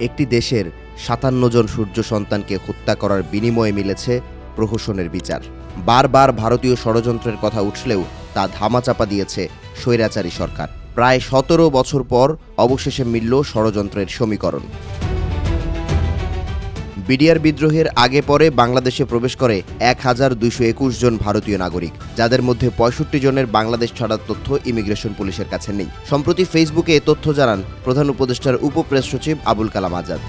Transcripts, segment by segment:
একটি দেশের সাতান্ন জন সূর্য সন্তানকে হত্যা করার বিনিময়ে মিলেছে প্রহসনের বিচার। বারবার ভারতীয় ষড়যন্ত্রের কথা উঠলেও তা ধামাচাপা দিয়েছে স্বৈরাচারী সরকার। প্রায় সতেরো বছর পর অবশেষে মিলল ষড়যন্ত্রের সমীকরণ। বিডিআর বিদ্রোহের আগে পরে বাংলাদেশে প্রবেশ করে এক হাজার দুইশো একুশ জন ভারতীয় নাগরিক, যাদের মধ্যে পঁয়ষট্টি জনের বাংলাদেশ ছাড়ার তথ্য ইমিগ্রেশন পুলিশের কাছে নেই। সম্প্রতি ফেসবুকে এ তথ্য জানান প্রধান উপদেষ্টার উপপ্রেস সচিব আবুল কালাম আজাদ।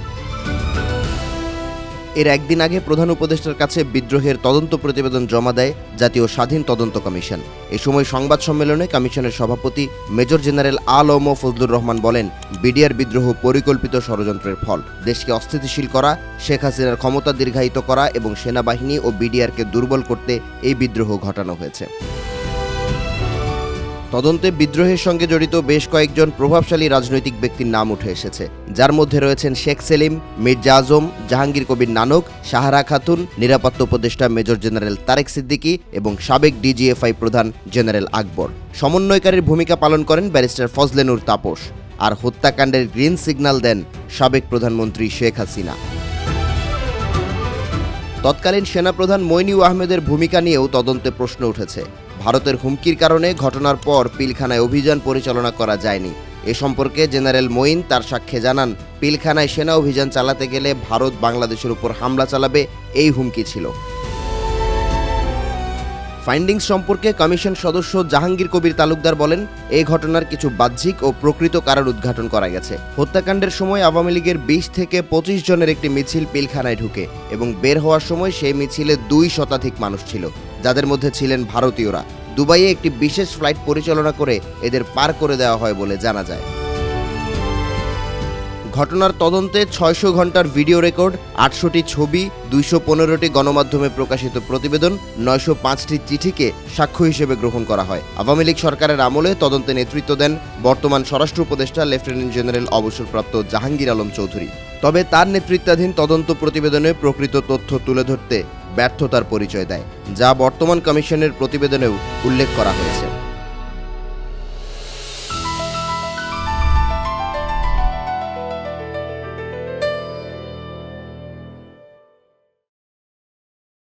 এর একদিন আগে প্রধান উপদেষ্টার কাছে বিদ্রোহের তদন্ত প্রতিবেদন জমা দেয় জাতীয় স্বাধীন তদন্ত কমিশন। এ সময় সংবাদ সম্মেলনে কমিশনের সভাপতি মেজর জেনারেল আলম ফজলুর রহমান বলেন, বিডিআর বিদ্রোহ পরিকল্পিত ষড়যন্ত্রের ফল। দেশকে অস্থিতিশীল করা, শেখ হাসিনার ক্ষমতা দীর্ঘায়িত করা এবং সেনাবাহিনী ও বিডিআরকে দুর্বল করতে এই বিদ্রোহ ঘটানো হয়েছে। তদন্তে বিদ্রোহের সঙ্গে জড়িত বেশ কয়েকজন প্রভাবশালী রাজনৈতিক ব্যক্তির নাম উঠে এসেছে। যার মধ্যে রয়েছেন শেখ সেলিম, মির্জা আজম, জাহাঙ্গীর কবির নানক সাহারা খাতুন, নিরাপত্তা উপদেষ্টা মেজর জেনারেল তারেক সিদ্দিকী এবং সাবেক ডিজিএফআই প্রধান জেনারেল আকবর। সমন্বয়কারীর ভূমিকা পালন করেন ব্যারিস্টার ফজলেনুর তাপস আর হত্যাকাণ্ডের গ্রিন সিগন্যাল দেন সাবেক প্রধানমন্ত্রী শেখ হাসিনা। তৎকালীন সেনাপ্রধান মইনিউ আহমেদের ভূমিকা নিয়েও তদন্তে প্রশ্ন উঠেছে। ভারতের হুমকির কারণে ঘটনার পর পিলখানায় অভিযান পরিচালনা করা যায়নি। এ সম্পর্কে জেনারেল মঈন তার সাক্ষ্যে জানান, পিলখানায় সেনা অভিযান চালাতে গেলে ভারত বাংলাদেশের উপর হামলা চালাবে এই হুমকি ছিল। ফাইন্ডিংস সম্পর্কে কমিশন সদস্য জাহাঙ্গীর কবির তালুকদার বলেন, এই ঘটনার কিছু বাহ্যিক ও প্রকৃত কারণ উদ্ঘাটন করা গেছে। হত্যাকাণ্ডের সময় আওয়ামী লীগের বিশ থেকে পঁচিশ জনের একটি মিছিল পিলখানায় ঢুকে এবং বের হওয়ার সময় সেই মিছিলে দুই শতাধিক মানুষ ছিল। যাদের মধ্যে ছিলেন ভারতীয়রা। দুবাইয়ে একটি বিশেষ ফ্লাইট পরিচালনা করে এদের পার করে দেওয়া হয় বলে জানা যায়। ঘটনার তদন্তে ছয়শো ঘণ্টার ভিডিও রেকর্ড, আটশোটি ছবি, দুইশো পনেরোটি গণমাধ্যমে প্রকাশিত প্রতিবেদন, নয়শো পাঁচটি চিঠিকে সাক্ষ্য হিসেবে গ্রহণ করা হয়। আওয়ামী লীগ সরকারের আমলে তদন্তে নেতৃত্ব দেন বর্তমান স্বরাষ্ট্র উপদেষ্টা লেফটেন্যান্ট জেনারেল অবসরপ্রাপ্ত জাহাঙ্গীর আলম চৌধুরী। তবে তার নেতৃত্বাধীন তদন্ত প্রতিবেদনে প্রকৃত তথ্য তুলে ধরতে ব্যর্থতার পরিচয় দেয় যা বর্তমান কমিশনের প্রতিবেদনেও উল্লেখ করা হয়েছে।